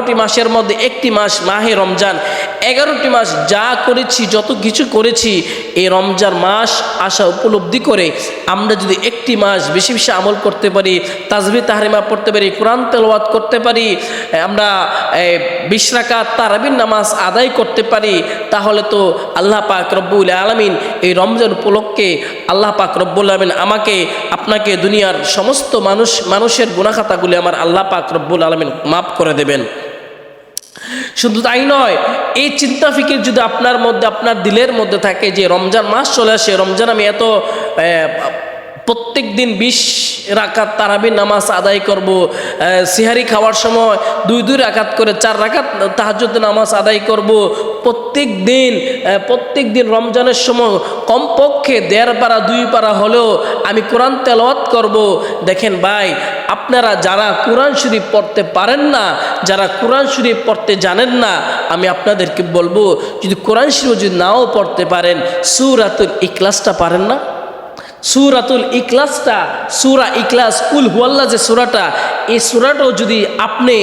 বারোটি মাসের মধ্যে একটি মাস মাহে রমজান, এগারোটি মাস যা করেছি, যত কিছু করেছি, এই রমজান মাস আসা উপলব্ধি করে আমরা যদি একটি মাস বেশি বেশি আমল করতে পারি, তাজবি তাহারিমা পড়তে পারি, কোরআন তেলাওয়াত করতে পারি, আমরা বিশ রাকাত তারাবির নামাজ আদায় করতে পারি, তাহলে তো আল্লাহ পাক রব্বুল আলমিন এই রমজান উপলক্ষে আল্লাহ পাক রব্বুল আলমিন আমাকে, আপনাকে দুনিয়ার সমস্ত মানুষ, মানুষের গুণাখাতাগুলি আমার আল্লাহ পাক রব্বুল আলমিন মাফ করে দেবেন। শুধু তাই নয়, এই চিন্তা ফিকির যদি আপনার মধ্যে, আপনার দিলের মধ্যে থাকে যে রমজান মাস চলে আসে, রমজান আমি এত প্রত্যেক দিন বিশ রাকাত তারাবি নামাজ আদায় করব সিহারি খাওয়ার সময় দুই দুই রাকাত করে চার রাকাত তাহাজুদ নামাজ আদায় করব প্রত্যেক দিন প্রত্যেক দিন রমজানের সময় কমপক্ষে দেড় পারা, দুই পারা হলেও আমি কোরআন তেলাওয়াত করব। দেখেন ভাই আপনারা যারা কোরআন শরীফ পড়তে পারেন না, যারা কোরআন শরীফ পড়তে জানেন না, আমি আপনাদেরকে বলব, যদি কোরআন শরীফ যদি নাও পড়তে পারেন, সুরাতুল ইকলাসটা পারেন না? সুরাতুল ইকলাসটা সুরা ইকলাস কুল হুয়াল্লা যে সুরাটা, এই সুরাটাও যদি আপনি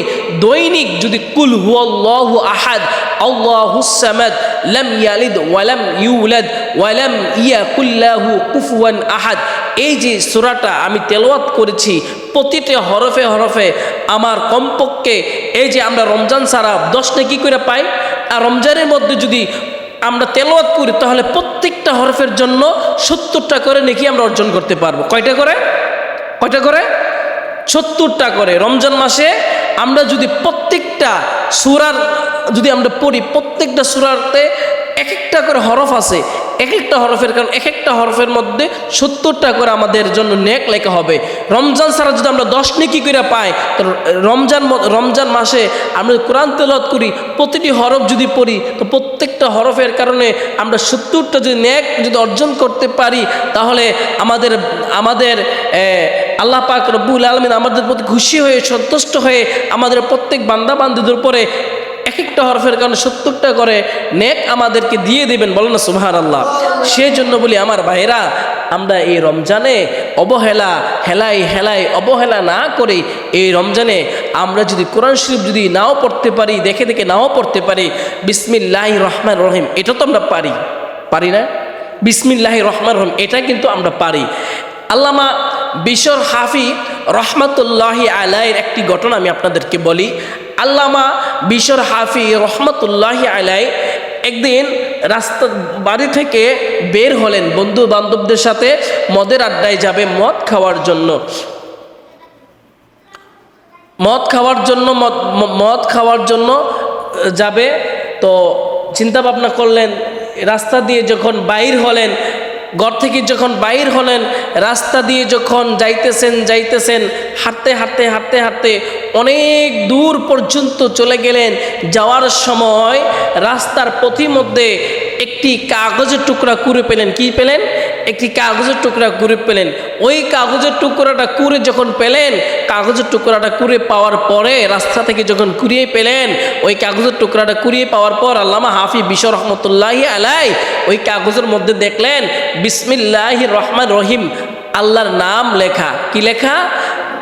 দৈনিক যদি কুল হুয়াল্লাহু আহাদ আল্লাহুসামাদ লাম ইয়ালিদ ওয়ালাম ইউলাদ ওয়ালাম ইয়াকুল্লাহু কুফুয়ান আহাদ, এই যে সুরাটা আমি তেলাওয়াত করেছি প্রতিটা হরফে হরফে আমার কমপক্ষে, এই যে আমরা রমজান সারা দশ কি করে পাই, আর রমজানের মধ্যে যদি আমরা তেলোয়াত করি, তাহলে প্রত্যেকটা হরফের জন্য সত্তরটা করে নাকি আমরা অর্জন করতে পারব। কয়টা করে? কয়টা করে? সত্তরটা করে। রমজান মাসে আমরা যদি প্রত্যেকটা সুরার, যদি আমরা পড়ি, প্রত্যেকটা সুরারতে এক একটা করে হরফ আছে এক একটা হরফের কারণ এক একটা হরফের মধ্যে সত্তরটা করে আমাদের জন্য নেক লেখা হবে। রমজান ছাড়া যদি আমরা দশ নেকি করে পাই, তো রমজান রমজান মাসে আমরা কোরআন তেলত করি, প্রতিটি হরফ যদি পড়ি, তো প্রত্যেকটা হরফের কারণে আমরা সত্তরটা যদি নেক যদি অর্জন করতে পারি, তাহলে আমাদের আমাদের আল্লাহ পাক রব্বুল আলমিন আমাদের প্রতি খুশি হয়ে, সন্তুষ্ট হয়ে আমাদের প্রত্যেক বান্দা বান্দিদের উপরে এক একটা হরফের কারণে সত্তরটা করে নেক আমাদেরকে দিয়ে দেবেন, বলেন না সুহার আল্লাহ সেই জন্য বলি, আমার ভাইরা আমরা এই রমজানে অবহেলা, হেলাই হেলাই, অবহেলা না করে এই রমজানে আমরা যদি কোরআন শরীফ যদি নাও পড়তে পারি, দেখে দেখে নাও পড়তে পারি, বিসমিল্লাহ রহমান রহিম, এটা তো আমরা পারি। পারি না? বিসমিল্লাহ রহমান রহিম, এটা কিন্তু আমরা পারি। আল্লামা বিশর হাফি রহমতুল্লাহি আলাইয়ের একটি ঘটনা আমি আপনাদেরকে বলি। আল্লামা বিশর হাফি রহমতুল্লাহি আলাই একদিন রাস্তা বাড়ি থেকে বের হলেন বন্ধু বান্ধবদের সাথে মদের আড্ডায় যাবে মদ খাওয়ার জন্য। মদ খাওয়ার জন্য, মদ খাওয়ার জন্য যাবে। তো চিন্তা ভাবনা করলেন, রাস্তা দিয়ে যখন বাইর হলেন ঘর থেকে যখন বাইর হলেন, রাস্তা দিয়ে যখন যাইতেছেন যাইতেছেন, হাঁটতে হাঁটতে হাঁটতে হাঁটতে অনেক দূর পর্যন্ত চলে গেলেন। যাওয়ার সময় রাস্তার পথিমধ্যে একটি কাগজের টুকরা কুড়ে পেলেন, কি পেলেন? একটি কাগজের টুকরা কুড়ে পেলেন। ওই কাগজের টুকরাটা কুড়ে যখন পেলেন, কাগজের টুকরাটা কুড়ে পাওয়ার পরে রাস্তা থেকে যখন কুড়িয়ে পেলেন, ওই কাগজের টুকরাটা কুড়িয়ে পাওয়ার পর আল্লামা হাফি বিশর রহমতুল্লাহি আলাই ওই কাগজের মধ্যে দেখলেন, বিসমিল্লাহ রহমান রহিম। আল্লাহর নাম লেখা। কি লেখা?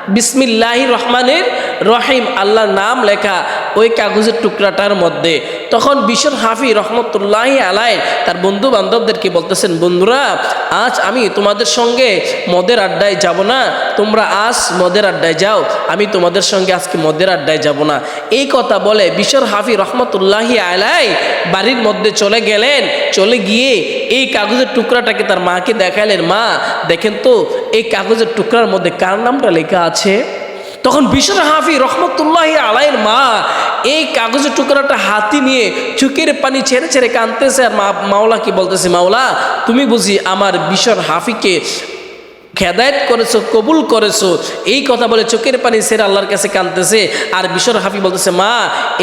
বিসমিল্লাহ রহমানের রহিম। আল্লাহর নাম লেখা। ওই কাগজের টুকরাটার মধ্যে। তখন বিশ্বর হাফি রহমতুল্লাহ আলাই তার বন্ধু বান্ধবদেরকে বলতেছেন, বন্ধুরা, আজ আমি তোমাদের সঙ্গে মদের আড্ডায় যাব না। তোমরা আজ মদের আড্ডায় যাও। আমি তোমাদের সঙ্গে আজকে মদের আড্ডায় যাব না। এই কথা বলে বিশ্বর হাফি রহমতুল্লাহ আলাই বাড়ির মধ্যে চলে গেলেন। চলে গিয়ে এই কাগজের টুকরাটাকে তার মাকে দেখালেন, মা, দেখেন তো, এই কাগজের টুকরার মধ্যে কার নামটা লেখা আছে? তখন বিশ্বর হাফি রহমতুল্লাহ আলাইয়ের মা এই কাগজের টুকরাটা হাতি নিয়ে চুকের পানি ছেড়ে ছেড়ে কাঁদতেছে। আর মা মাওলা কি বলতেছে? মাওলা, তুমি বুঝি আমার বিশ্বর হাফিকে খেদায়ত করেছ, কবুল করেছ, এই কথা বলে চোখের পানি সেরে আল্লাহর কাছে কাঁদতেছে। আর বিশ্বর হাফি বলতেছে, মা,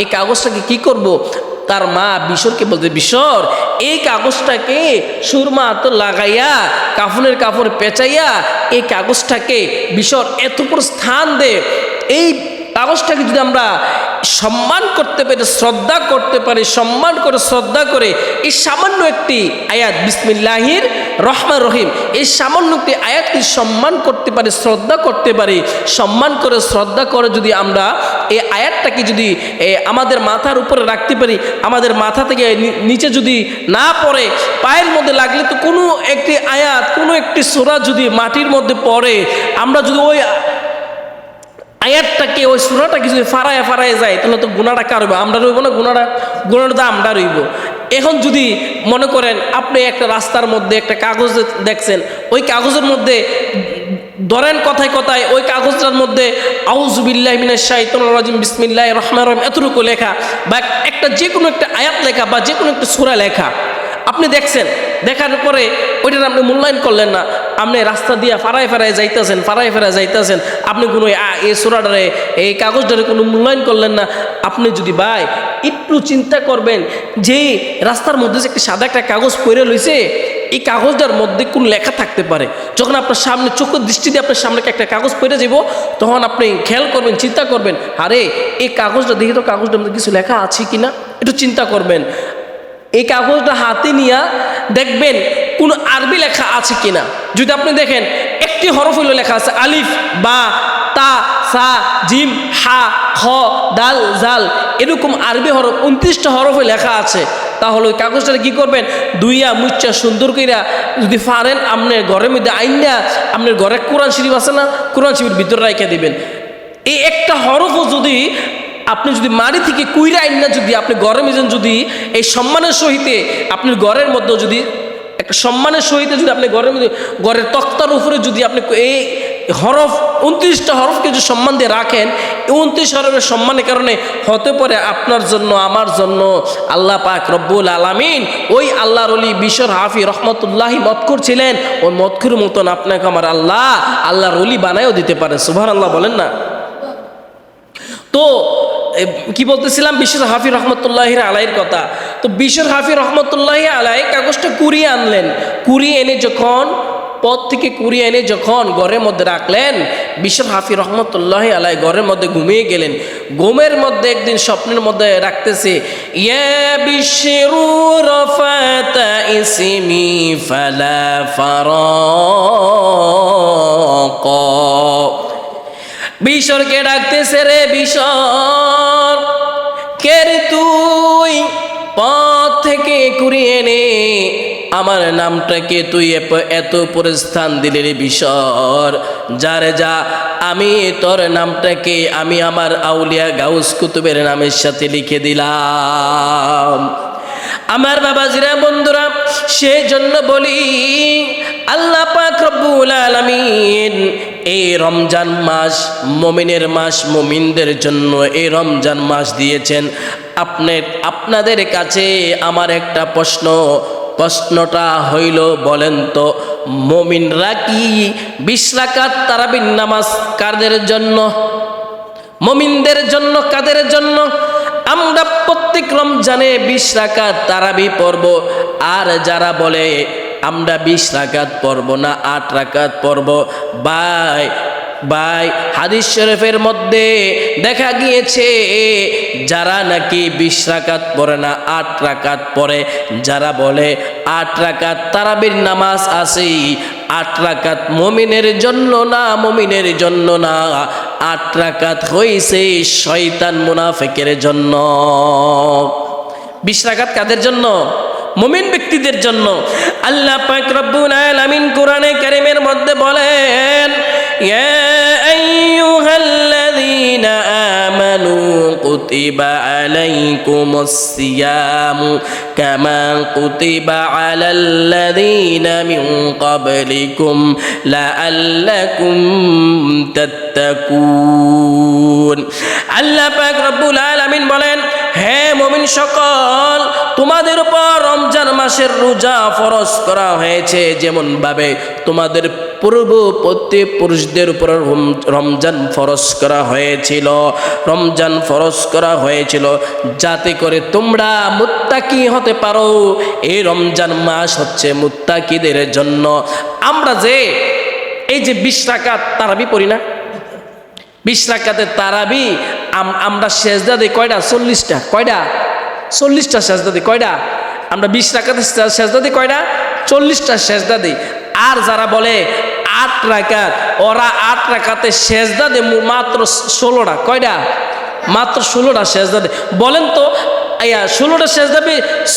এই কাগজটাকে কি করব। তার মা বিশরকে বলতে বিশ্বর এই কাগজটাকে সুরমা তো লাগাইয়া, কাফনের কাপড় পেঁচাইয়া, এই কাগজটাকে বিশর এত বড় স্থান দে। এই কাগজটাকে যদি আমরা সম্মান করতে পারে, শ্রদ্ধা করতে পারে, সম্মান করে, শ্রদ্ধা করে, এই সামান্য একটি আয়াত, বিসমিল্লাহির রহমান রহিম, এই সামান্য একটি আয়াতকে সম্মান করতে পারে, শ্রদ্ধা করতে পারে, সম্মান করে, শ্রদ্ধা করে যদি আমরা এই আয়াতটাকে যদি আমাদের মাথার উপরে রাখতে পারি, আমাদের মাথা থেকে নিচে যদি না পড়ে, পায়ের মধ্যে লাগলে তো কোনো একটি আয়াত, কোনো একটি সোরা যদি মাটির মধ্যে পড়ে, আমরা যদি ওই আয়াতটাকে, ওই সুরাটাকে যদি ফারায় ফারায় যায়, তাহলে তো গুণাটা কার হইব? আমরা রইব না গুণাটা গুণাটা তো আমরা রইব। এখন যদি মনে করেন, আপনি একটা রাস্তার মধ্যে একটা কাগজ দেখছেন, ওই কাগজের মধ্যে ধরেন কথায় কথায়, ওই কাগজটার মধ্যে আউজবিল্লাহ মিনাশ শাইতানির রাজিম বিসমিল্লাহ রহমান রহিম এতটুকু লেখা, বা একটা যে কোনো একটা আয়াত লেখা, বা যে কোনো একটা সূরা লেখা। আপনি দেখছেন, দেখার পরে ওইটার আপনি মূল্যায়ন করলেন না। আপনি রাস্তা দিয়ে ফারায় ফারায় যাইতেছেন, ফারায় ফারায় যাইতেছেন। আপনি কোনো এই সোরাটারে এই কাগজটারে কোনো মূল্যায়ন করলেন না। আপনি যদি ভাই একটু চিন্তা করবেন যে রাস্তার মধ্যে যে একটা সাদা একটা কাগজ পড়ে লইছে এই কাগজটার মধ্যে কোন লেখা থাকতে পারে? যখন আপনার সামনে চোখের দৃষ্টি দিয়ে আপনার সামনে একটা কাগজ পড়ে যাব তখন আপনি খেয়াল করবেন, চিন্তা করবেন, আরে, এই কাগজটা দেখি তো কাগজটার মধ্যে কিছু লেখা আছে কি না একটু চিন্তা করবেন। এই কাগজটা হাতে নিয়ে দেখবেন কোন আরবি লেখা আছে কিনা? যদি আপনি দেখেন, একটি হরফ হইলে লেখা আছে আলিফ, বা, তা, সা, জিম, হা, খ, দাল, জাল, এরকম আরবি হরফ, উনত্রিশটা হরফে লেখা আছে। তাহলে ওই কাগজটা কী করবেন? দুইয়া মুচ্চা সুন্দর কইরা যদি পারেন আপনার ঘরের মধ্যে আইনা আপনার ঘরে কোরআন শরীফ আছে না, কোরআন শরীফের ভিতরে রেখে দিবেন। এই একটা হরফও যদি আপনি যদি মারি থেকে কুইরা আইন না যদি আপনি মেজেন যদি, এই সম্মানের সহিতে আপনার ঘরের মধ্যে যদি একটা সম্মানের সহিত যদি আপনি ঘরের মধ্যে ঘরের তক্তার উপরে যদি আপনি এই হরফ, উনত্রিশটা হরফকে যদি সম্মান দিয়ে রাখেন, এই উনত্রিশ হরফের সম্মানের কারণে হতে পারে আপনার জন্য, আমার জন্য আল্লাহ পাক রব্বুল আলামিন ওই আল্লাহর অলি বিশ্বর হাফি রহমতুল্লাহি মতকুর ছিলেন ওই মতকুর মতন আপনাকে আমার আল্লাহ, আল্লাহর অলি বানায়ও দিতে পারে। সুভার আল্লাহ বলেন না। তো কি বলতেছিলাম? বিশ্বর হাফি রহমতুল্লাহির আলাইয়ের কথা। তো বিশ্বর হাফি রহমতুল্লাহি আলাই কাগজটা কুড়িয়ে আনলেন। কুড়িয়ে এনে যখন, পথ থেকে কুড়িয়ে এনে যখন ঘরের মধ্যে রাখলেন বিশ্বর হাফি রহমতুল্লাহি আলাই ঘরের মধ্যে ঘুমিয়ে গেলেন। ঘুমের মধ্যে একদিন স্বপ্নের মধ্যে রাখতেছে, ইয়া বিশ্বরু ইসমি ফালা ফারাক। বিশ্বরকে ডাকতেছে রে বিশ্বর কে রে তুই পথ থেকে কুড়িয়ে নে আমার নামটাকে তুই এত উপরে স্থান দিলে রে বিশ্বর যারে যা, আমি তোর নামটাকে আমি আমার আউলিয়া গাউস কুতুবের নামের সাথে লিখে দিলাম। আমার বাবাজিরা, বন্ধুরা, সেই জন্য বলি, আল্লাহ পাক রব্বুল আলামিন এই রমজান মাস মমিনের মাস, মমিনদের জন্য এই রমজান মাস দিয়েছেন। আপনার আপনাদের কাছে আমার একটা প্রশ্ন, প্রশ্নটা হইল বলেন তো, মমিনরা কি বিশ রাকাত তারাবিন নামাজ কাদের জন্য? মমিনদের জন্য কাদের জন্য? আমরা প্রত্যেক রমজানে বিশ রাকাত তারাবি পড়ব, আর যারা বলে আমরা বিশ রাকাত পড়ব না আট রাকাত পড়ব। বাই বাই, হাদিস শরীফের মধ্যে দেখা গিয়েছে, যারা নাকি বিশ রাকাত পড়ে না, আট রাকাত পড়ে। যারা বলে আট রাকাত তারাবির নামাজ আছে আট রাকাত মমিনের জন্য না, মমিনের জন্য না। আট রাকাত হয়েছে শয়তান মুনাফেকের জন্য। বিশ রাকাত কাদের জন্য? মুমিন ব্যক্তিদের জন্য আল্লাহ পাক রব্বুল আলামিন কোরআনে কারিমের মধ্যে বলেন, ইয়া আইয়ুহাল্লাযীনা আমানু কুতিবা আলাইকুমুস সিয়ামু কামা কুতিবা আলাল্লাযীনা মিন ক্বাবলিকুম লাআল্লাকুম তাত্তাকুন। আল্লাহ পাক রব্বুল আলামিন বলেন মুমিন সকল, তোমাদের উপর রমজান মাসের রোজা ফরজ করা হয়েছে যেমন ভাবে তোমাদের পূর্ববর্তী পুরুষদের উপর রমজান ফরজ করা হয়েছিল। রমজান ফরজ করা হয়েছিল যাতে করে তোমরা মুত্তাকি হতে পারো। এই রমজান মাস হচ্ছে মুত্তাকিদের জন্য। আমরা যে এই যে বিশ টাকা তারাবি পড়ি না? বিশ রাকাতে তারাবি আমরা সেজদা দিই কয়টা চল্লিশটা। কয়টা চল্লিশটা সেজদা দিই। কয়টা আমরা বিশ রাকাতে সেজদা দিই কয়টা চল্লিশটা সেজদা দিই। আর যারা বলে আট রাকাত, ওরা আট রাকাতে সেজদা দে মাত্র ষোলোটা। কয়টা মাত্র ষোলোটা সেজদা দে বলেন তো ইয়া ষোলোটা সেজদা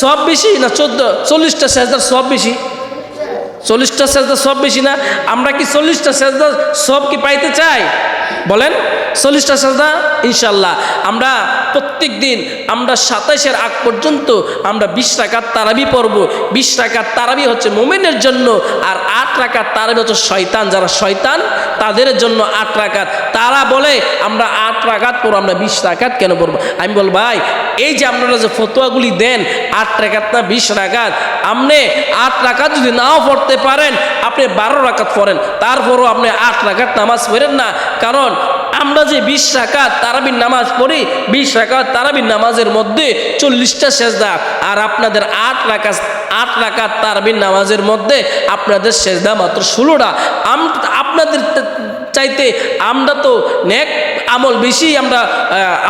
সব বেশি না চোদ্দ? চল্লিশটা সেজদার সব বেশি? চল্লিশটা সেজদা সব বেশি না? আমরা কি চল্লিশটা সেজদা সব কি পাইতে চাই? বলেন, চল্লিশটা সাজদা ইনশাল্লাহ আমরা প্রত্যেক দিন, আমরা সাতাইশের আগ পর্যন্ত আমরা বিশ টাকার তারাবি পড়ব। বিশ টাকার তারাবি হচ্ছে মোমেনের জন্য, আর আট টাকার তারাবি হচ্ছে শয়তান। যারা শয়তান, তাদের জন্য আট টাকার তারা বলে, আমরা আট টাকাত পড়ব, আমরা বিশ টাকাত কেন পড়ব? আমি বল ভাই এই যে আপনারা যে ফতোয়াগুলি দেন, আট রাকাত না বিশ রাকাত, আপনি আট রাকাত যদি নাও পড়তে পারেন, আপনি বারো রাকাত পড়েন, তারপরও আপনি আট রাকাত নামাজ পড়েন না। কারণ আমরা যে বিশ রাকাত তারাবির নামাজ পড়ি, বিশ রাকাত তারাবির নামাজের মধ্যে চল্লিশটা সেজদা, আর আপনাদের আট রাকাত আট রাকাত তারাবির নামাজের মধ্যে আপনাদের সেজদা মাত্র ষোলোটা। আপনাদের চাইতে আমরা তো নেক আমল বেশি আমরা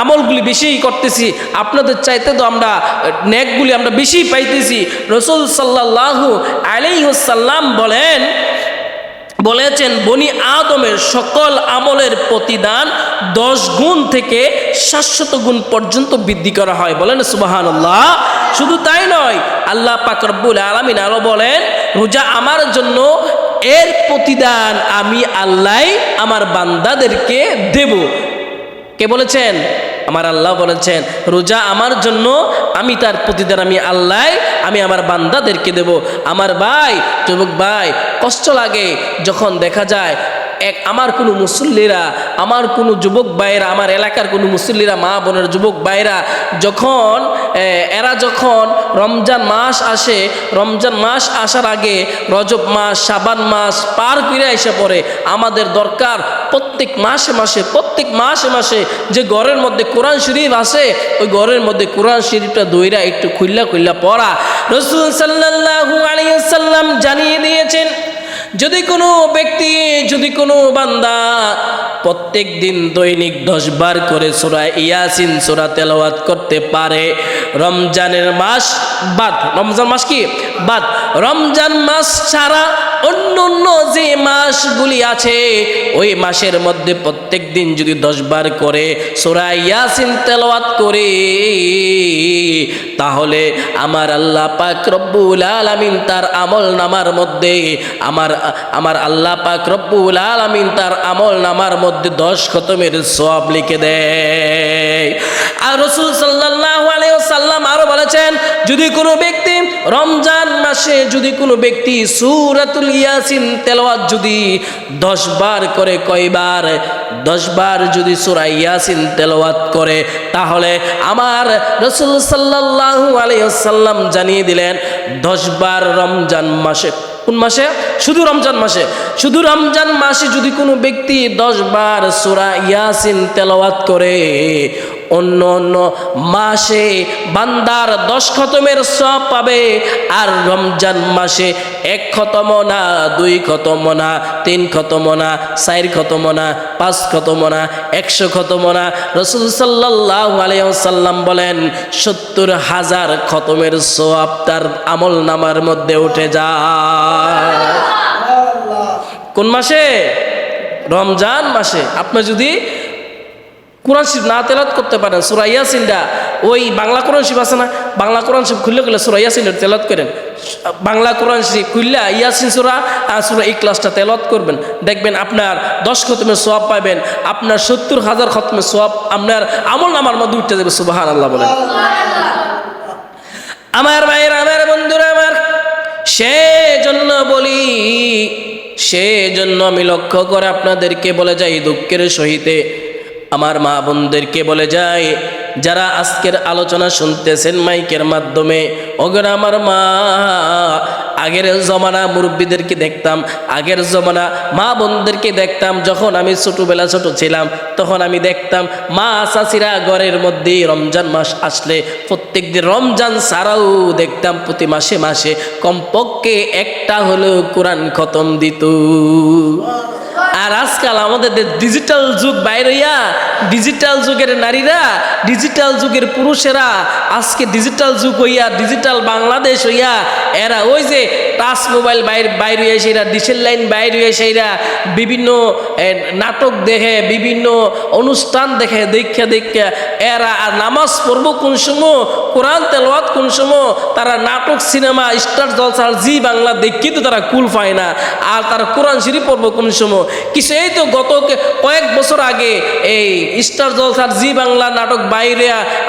আমলগুলি বেশি করতেছি। আপনাদের চাইতে তো আমরা নেকগুলি আমরা বেশি পাইতেছি। রসুল সাল্লাহু আলাইসাল্লাম বলেন, বলেছেন, বনি আদমের সকল আমলের প্রতিদান দশ গুণ থেকে সাতশত গুণ পর্যন্ত বৃদ্ধি করা হয়। বলেন সুবাহান শুধু তাই নয়, আল্লাহ পাক রব্বুল আলমিন আরও বলেন, রোজা আমার জন্য, এর প্রতিদান আমি আল্লাহ আমার বান্দাদেরকে দেব। কে বলেছেন? আমার আল্লাহ বলেছেন, রোজা আমার জন্য, আমি তার প্রতিদান আমি আল্লাহ, আমি আমার বান্দাদেরকে দেব। আমার ভাই, যুবক ভাই, কষ্ট লাগে যখন দেখা যায় এক, আমার কোনো মুসল্লিরা, আমার কোনো যুবক ভাইয়েরা, আমার এলাকার কোনো মুসল্লিরা, মা বোনের যুবক ভাইরা যখন এরা যখন রমজান মাস আসে, রমজান মাস আসার আগে রজব মাস সাবান মাস পার করে এসে পড়ে, আমাদের দরকার প্রত্যেক মাসে মাসে, প্রত্যেক মাসে মাসে যে ঘরের মধ্যে কোরআন শরীফ আছে, ওই ঘরের মধ্যে কোরআন শরীফটা দইরা একটু খুল্লা খুল্লা পড়া। রসুল সাল্লাল্লাহু আলাইহি সাল্লাম জানিয়ে দিয়েছেন যদি কোনো ব্যক্তি যদি কোনো বান্দা প্রত্যেক দিন দৈনিক দশ বার করে সোরা ইয়াসিন, সোরা তেলাওয়াত করতে পারে। রমজানের মাস বাদ। রমজান মাস কি? বাদ। রমজান মাস ছাড়া অন্য অন্য যে মাসগুলি আছে, ওই মাসের মধ্যে প্রত্যেক দিন যদি দশ বার করে সোরা ইয়াসিন তেলাওয়াত করে, তাহলে আমার আল্লাহ পাক রব্বুল আলামিন তার আমল নামার মধ্যে, আমার আমার আল্লাহ পাক রব্বুল আলামিন তার আমল নামার মধ্যে দশ খতমের সব লিখে দেয় আর রসুল আলাইহি সাল্লাম আরও বলেছেন, যদি কোনো ব্যক্তি রমজান মাসে যদি কোনো ব্যক্তি সূরাতুল ইয়াসিন তেলাওয়াত যদি দশ বার করে কয়বার, দশ বার যদি সূরা ইয়াসিন তেলাওয়াত করে, তাহলে আমার রসুল সাল্লাল্লাহু আলাইহি সাল্লাম জানিয়ে দিলেন, দশ বার রমজান মাসে কোন মাসে? শুধু রমজান মাসে। শুধু রমজান মাসে যদি কোনো ব্যক্তি দশ বার সুরা ইয়াসিন তেলাওয়াত করে অন্য অন্য মাসে বান্দার দশ খতমের সব পাবে আর রমজান মাসে এক খতম না দুই খতম না তিন খতম না চার খতম না পাঁচ খতম না একশো খতম না। রসুল সাল্লাহ আলিয়াল্লাম বলেন সত্তর হাজার খতমের সোয়াব তার আমল নামার মধ্যে উঠে যায়। কোন মাসে? রমজান মাসে। আপনি যদি কোরআন শিব না তেলাত করতে পারেন, সুরা ইয়াসিনটা, ওই বাংলা কোরআন শিব আছে না? বাংলা কোরআন শিব খুললে গেলে সুরা ইয়াসিনের তেলাত করেন। বাংলা কোরআন শিব খুললা ইয়াসিন সুরা আর সুরা এই ক্লাসটা তেলাত করবেন। দেখবেন আপনার দশ খতমের সোয়াব পাবেন, আপনার সত্তর হাজার খতমের সোয়াব আপনার আমল নামার মধ্যে উঠতে যাবে সুবাহান আল্লাহ বলেন। আমার ভাইয়ের, আমার বন্ধুরা, আমার, সেজন্য বলি, সেজন্য আমি লক্ষ্য করে আপনাদেরকে বলে যাই, দুঃখের সহিতে। আমার মা বোনদেরকে বলে যাই যারা আজকের আলোচনা শুনতেছেন মাইকের মাধ্যমে, ওগর আমার মা, আগের জমানা মুরব্বীদেরকে দেখতাম, আগের জমানা মা বোনদেরকে দেখতাম, যখন আমি ছোটোবেলা ছোট ছিলাম, তখন আমি দেখতাম, মা চাষিরা ঘরের মধ্যে রমজান মাস আসলে, প্রত্যেক দিন রমজান ছাড়াও দেখতাম, প্রতি মাসে মাসে কমপক্ষে একটা হলেও কোরআন খতম দিত। আর আজকাল আমাদের ডিজিটাল যুগ বাইরে হইয়া ডিজিটাল যুগের নারীরা ডিজিটাল যুগের পুরুষেরা, আজকে ডিজিটাল যুগ হইয়া ডিজিটাল বাংলাদেশ হইয়া, এরা ওই যে টাচ মোবাইল বাইর বাইরে হয়ে সেরা ডিসেল লাইন বাইরে হয়ে সেরা বিভিন্ন নাটক দেখে, বিভিন্ন অনুষ্ঠান দেখে দেখে দেখে, এরা আর নামাজ পড়ব কোন সময়, কোরআন তেলাওয়াত কোন সময়, তারা নাটক, সিনেমা, স্টার জলসার জি বাংলা দেখি তো তারা কুল পায় না, আর তারা কোরআন শরীফ পড়ব কোন সময়। কিছু এই তো গত কয়েক বছর আগে এই স্টার জলসার জি বাংলা নাটক বাইরে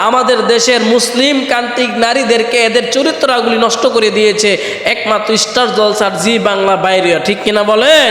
আমাদের দেশের মুসলিম কান্তিক নারীদেরকে এদের চরিত্রগুলি নষ্ট করে দিয়েছে একমাত্র স্টার জলসার জি বাংলা বাইরে। ঠিক কিনা বলেন?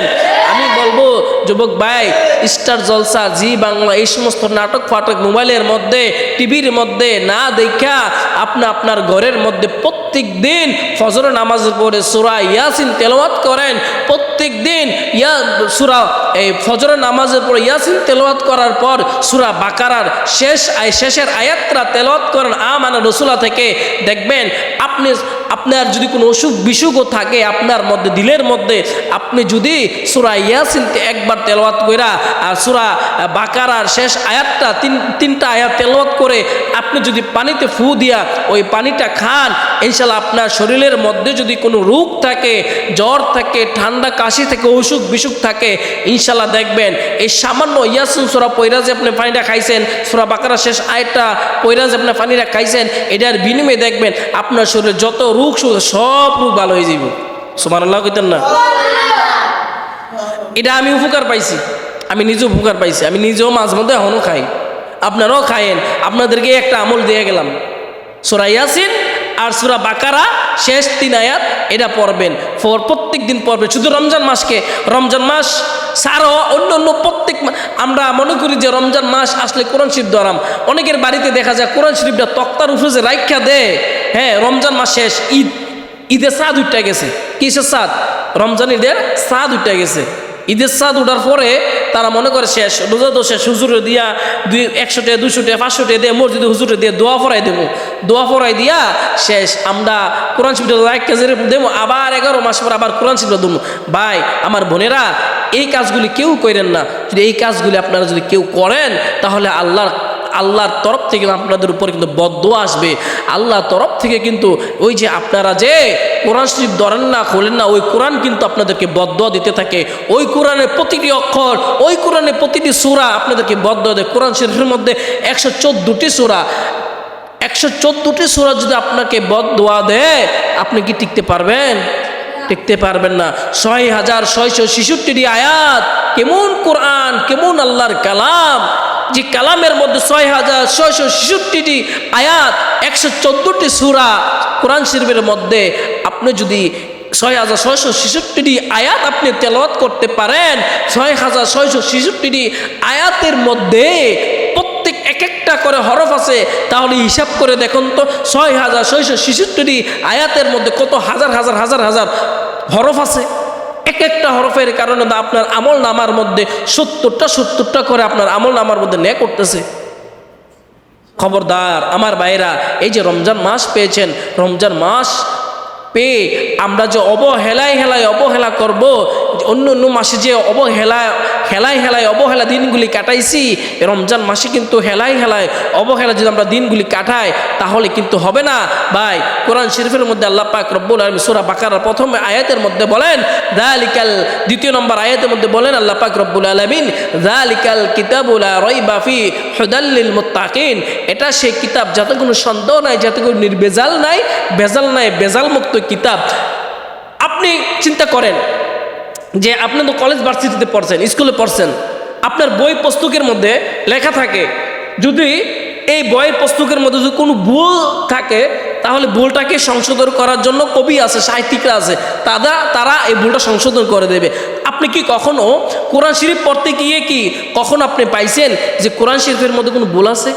আমি বলব, যুবক ভাই, স্টার জলসা জি বাংলা এই সমস্ত নাটক ফাটক মোবাইলের মধ্যে, টিভির মধ্যে না দেখা আপনি আপনার ঘরের মধ্যে প্রত্যেক দিন ফজর নামাজের পরে সুরা ইয়াসিন তেলাওয়াত করেন। প্রত্যেক দিন ইয়া সুরা এই ফজর নামাজের পরে ইয়াসিন তেলোয়াত করার পর সুরা বাকারার শেষ আয়- শেষের আয়াতরা তেলোয়াত করেন আমানা রসুলা থেকে। দেখবেন আপনি আপনার যদি কোনো অসুখ বিসুখও থাকে আপনার মধ্যে, দিলের মধ্যে, আপনি যদি সুরা ইয়াসিনকে একবার তেলাওয়াত কইরা, আর সুরা বাকারার শেষ আয়াতটা, তিন, তিনটা আয়াত তেলাওয়াত করে আপনি যদি পানিতে ফু দিয়া ওই পানিটা খান ইনশাল্লাহ আপনার শরীরের মধ্যে যদি কোনো রোগ থাকে, জ্বর থাকে, ঠান্ডা কাশি থেকে, অসুখ বিসুখ থাকে ইনশাল্লাহ দেখবেন এই সামান্য ইয়াসিন সুরা পয়রা যে আপনি পানিটা খাইছেন, সুরা বাকারা শেষ আয়াতটা পয়রা যে আপনি পানিটা খাইছেন, এটার বিনিময়ে দেখবেন আপনার শরীরে যত রোগ সব রোগ ভালো হয়ে যাইব। সুমান আল্লাহ কইতেন না? এটা আমি উপকার পাইছি। আমি নিজেও উপকার পাইছি। আমি নিজেও মাঝ মধ্যে এখনও খাই। আপনারাও খায়েন। আপনাদেরকে একটা আমল দিয়ে গেলাম। সুরা ইয়াসিন আর সুরা বাকারা, শেষ তিন আয়াত এটা পড়বেন। প্রত্যেক দিন পড়বেন। শুধু রমজান মাসকে, রমজান মাস ছাড়াও অন্য অন্য প্রত্যেক আমরা মনে করি যে রমজান মাস আসলে কোরআন শরীফ ধরাম অনেকের বাড়িতে দেখা যায় কোরআন শরীফটা তক্তার উপরে যে রাইখা দেয় হ্যাঁ রমজান মাস শেষ, ঈদ, ঈদের সাদ উঠতে গেছে। কিসের সাদ? রমজান ঈদের সাদ উঠতে গেছে। ঈদের সাদ উঠার পরে তারা মনে করে শেষ, রোজা তো শেষ, হুজুরে দিয়া দুই একশো টাকা দুশো টাকা পাঁচশো টাকা দিয়ে মসজিদে হুজুরে দিয়ে দোয়া ফরাই দেবো। দোয়া ফরাই দিয়া শেষ, আমরা কোরআন শিবটা এক কেজি দেবো, আবার এগারো মাস পর আবার কোরআন শিবটা দেবো। ভাই, আমার বোনেরা, এই কাজগুলি কেউ করেন না। যদি এই কাজগুলি আপনারা যদি কেউ করেন, তাহলে আল্লাহর আল্লাহর তরফ থেকে আপনাদের উপর কিন্তু বদ্ধ আসবে। আল্লাহর তরফ থেকে কিন্তু ওই যে আপনারা যে কোরআন শরীফ ধরেন না, খোলেন না, ওই কোরআন কিন্তু আপনাদেরকে বদ্ধ দিতে থাকে। ওই কোরআনের প্রতিটি অক্ষর, ওই কোরআনের প্রতিটি সুরা আপনাদেরকে বদ্ধ দেয়। কোরআন শরীফের মধ্যে একশো চোদ্দোটি সুরা। একশো চোদ্দোটি সুরা যদি আপনাকে বদোয়া দেয়, আপনি কি টিকতে পারবেন? টিকতে পারবেন না। ছয় হাজার ছয়শো ছেষট্টিটি আয়াত, কেমন কোরআন, কেমন আল্লাহর কালাম যে কালামের মধ্যে ছয় হাজার ছয়শো ছেষট্টিটি আয়াত, একশো চোদ্দোটি সুরা কোরআন শরীফের মধ্যে আপনি যদি ছয় হাজার ছয়শো ছেষট্টিটি আয়াত আপনি তেলাওয়াত করতে পারেন, ছয় হাজার ছয়শো ছেষট্টিটি আয়াতের মধ্যে প্রত্যেক এক একটা করে হরফ আছে, তাহলে হিসাব করে দেখুন তো, ছয় হাজার ছয়শো ছেষট্টিটি আয়াতের মধ্যে কত হাজার হাজার হাজার হাজার হরফ আছে। এক একটা হরফের কারণে তো আপনার আমল নামার মধ্যে সত্তরটা সত্তরটা করে আপনার আমল নামার মধ্যে ন্যায় করতেছে। খবরদার, আমার ভাইরা, এই যে রমজান মাস পেয়েছেন, রমজান মাস পেয়ে আমরা যে অবহেলায় হেলায় অবহেলা করব, অন্য অন্য মাসে যে অবহেলা, হেলায় হেলায় অবহেলা দিনগুলি কাটাইছি রমজান মাসে কিন্তু হেলায় হেলায় অবহেলা যদি আমরা দিনগুলি কাটাই, তাহলে কিন্তু হবে না। ভাই, কোরআন শরীফের মধ্যে আল্লাহ পাক রব্বুল আলম সুরা বাকার প্রথম আয়াতের মধ্যে বলেন দালিকাল দ্বিতীয় নম্বর আয়াতের মধ্যে বলেন আল্লাহ পাক রব্বুল আলমিন দালিকাল কিতাবুলা রই বাফি হুদাল্লিল মুত্তাকিন এটা সেই কিতাব যাতে কোনো সন্দেহ নাই, যাতে কোনো নির্বেজাল নাই, বেজাল নাই বেজাল মুক্ত কিতাব আপনি চিন্তা করেন যে আপনি তো কলেজ ভার্সিটিতে পড়ছেন স্কুলে পড়ছেন, আপনার বই পুস্তকের মধ্যে লেখা থাকে, যদি এই বইয়ের পুস্তকের মধ্যে যদি কোনো ভুল থাকে, তাহলে ভুলটাকে সংশোধন করার জন্য কবি আছে, সাহিত্যিকরা আছে তারা তারা এই ভুলটা সংশোধন করে দেবে। আপনি কি কখনো কোরআন শরীফ পড়তে গিয়ে কি কখন আপনি পাইছেন যে কোরআন শরীফের মধ্যে কোনো ভুল আছে?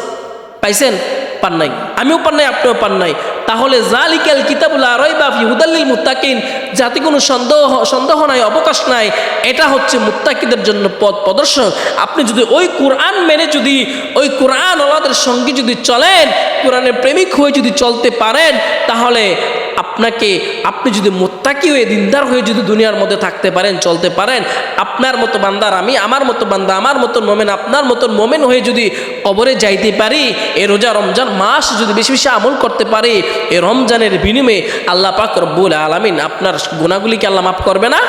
পাইছেন? পান নাই, আমিও পান নাই, আপনিও পান নাই। তাহলে জালিকাল কিতাবুল আরই বা হুদাল্লিল মুত্তাকিন, যাতে কোনো সন্দেহ সন্দেহ নাই, অবকাশ নাই, এটা হচ্ছে মুত্তাকিদের জন্য পথ প্রদর্শন আপনি যদি ওই কোরআন মেনে যদি, ওই কোরআন ওলাদের সঙ্গে যদি চলেন, কোরআনের প্রেমিক হয়ে যদি চলতে পারেন, তাহলে আপনাকে, আপনি যদি মোত্তাকি হয়ে দিনদার হয়ে যদি দুনিয়ার মধ্যে থাকতে পারেন, চলতে পারেন, আপনার মতো বান্দার আমি, আমার মতো বান্দা, আমার মতন মোমেন, আপনার মতন মোমেন হয়ে যদি কবরে যাইতে পারি, এ রোজা রমজান মাস যদি বেশি বেশি আমল করতে পারি, এ রমজানের বিনিময়ে আল্লাহ পাক রব্বুল আলমিন আপনার গুণাগুলিকে আল্লাহ মাফ করবে না?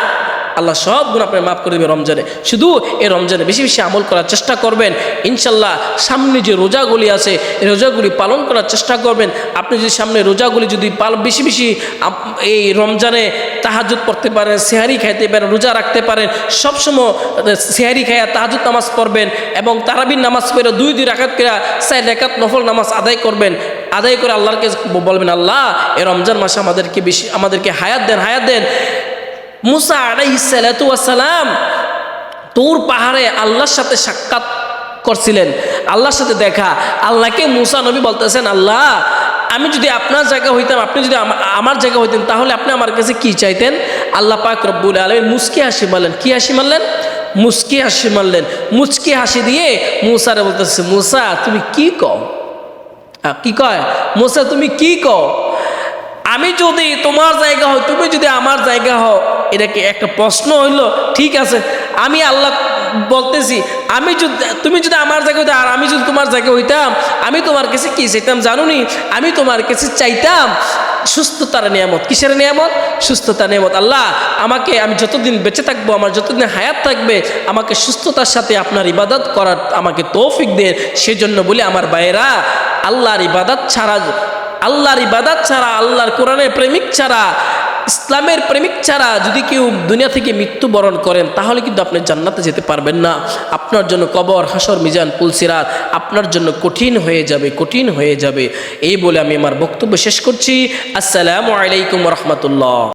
আল্লাহ সব গুণ আপনার মাফ করে দেবে রমজানে। শুধু এই রমজানে বেশি বেশি আমল করার চেষ্টা করবেন। ইনশাল্লাহ সামনে যে রোজাগুলি আছে, এই রোজাগুলি পালন করার চেষ্টা করবেন। আপনি যদি সামনে রোজাগুলি যদি পাল বেশি বেশি এই রমজানে তাহাজুদ পড়তে পারেন, সেহারি খাইতে পারেন, রোজা রাখতে পারেন, সবসময় সেহারি খাইয়া তাহাজুদ নামাজ পড়বেন এবং তারাবির নামাজ পড়ে দুই দুই রাখাত করে চার রেখাত নফল নামাজ আদায় করবেন। আদায় করে আল্লাহকে বলবেন, আল্লাহ, এই রমজান মাসে আমাদেরকে বেশি আমাদেরকে হায়াত দেন হায়াত দেন। মুসা আলাইসালাম তোর পাহাড়ে আল্লাহর সাথে সাক্ষাৎ করছিলেন, আল্লাহর সাথে দেখা। আল্লাহকে মুসা নবী বলতেছেন, আল্লাহ, আমি যদি আপনার জায়গা হইতাম, আপনি যদি আমার জায়গা হইতেন, তাহলে আপনি আমার কাছে কি চাইতেন? আল্লাহ পাক রব্বুল আলমী মুসকি হাসি মারলেন। কি হাসি মারলেন? মুসকি হাসি মারলেন। মুচকি হাসি দিয়ে মুসারে বলতেছে, মুসা, তুমি কি কও? কি কয়? মুসা, তুমি কি কও? আমি যদি তোমার জায়গা হও তুমি যদি আমার জায়গা হও, এটা কি একটা প্রশ্ন হইল? ঠিক আছে। আমি আল্লাহ বলতেছি, আমি যদি, তুমি যদি আমার জায়গা হইতে, আর আমি যদি তোমার জায়গা হইতাম, আমি তোমার কাছে কি চাইতাম জানুনি? আমি তোমার কাছে চাইতাম সুস্থতার নিয়ামত। কিসের নিয়ামত? সুস্থতার নিয়ামত। আল্লাহ, আমাকে আমি যতদিন বেঁচে থাকব, আমার যতদিন হায়াত থাকবে, আমাকে সুস্থতার সাথে আপনার ইবাদত করার আমাকে তৌফিক দেন। সেজন্য বলে আমার ভাইয়েরা, আল্লাহর ইবাদত ছাড়া আল্লাহর ইবাদাত ছাড়া, আল্লাহর কোরআনের প্রেমিক ছাড়া, ইসলামের প্রেমিক ছাড়া যদি কেউ দুনিয়া থেকে মৃত্যুবরণ করেন, তাহলে কিন্তু আপনি জান্নাতে যেতে পারবেন না। আপনার জন্য কবর, হাসর, মিজান, পুলসিরাত আপনার জন্য কঠিন হয়ে যাবে, কঠিন হয়ে যাবে। এই বলে আমি আমার বক্তব্য শেষ করছি। আসসালামু আলাইকুম রহমতুল্লাহ।